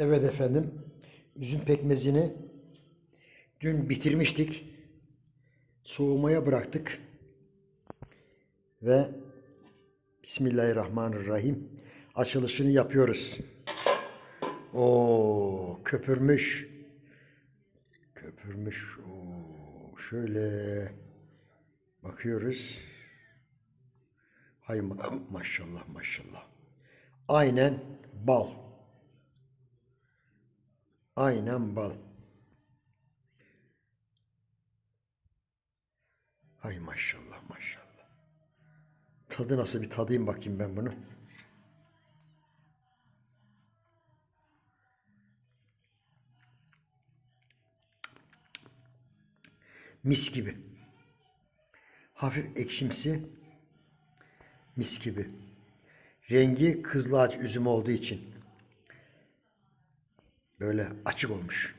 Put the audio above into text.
Evet efendim. Üzüm pekmezini dün bitirmiştik. Soğumaya bıraktık. Ve Bismillahirrahmanirrahim. Açılışını yapıyoruz. O köpürmüş. Köpürmüş. Oo, şöyle bakıyoruz. Hay ma- maşallah maşallah. Aynen bal. Aynen bal. Hay maşallah maşallah. Tadı nasıl bir tadayım bakayım ben bunu. Mis gibi. Hafif ekşimsi. Mis gibi. Rengi kızılağaç üzüm olduğu için böyle açık olmuş.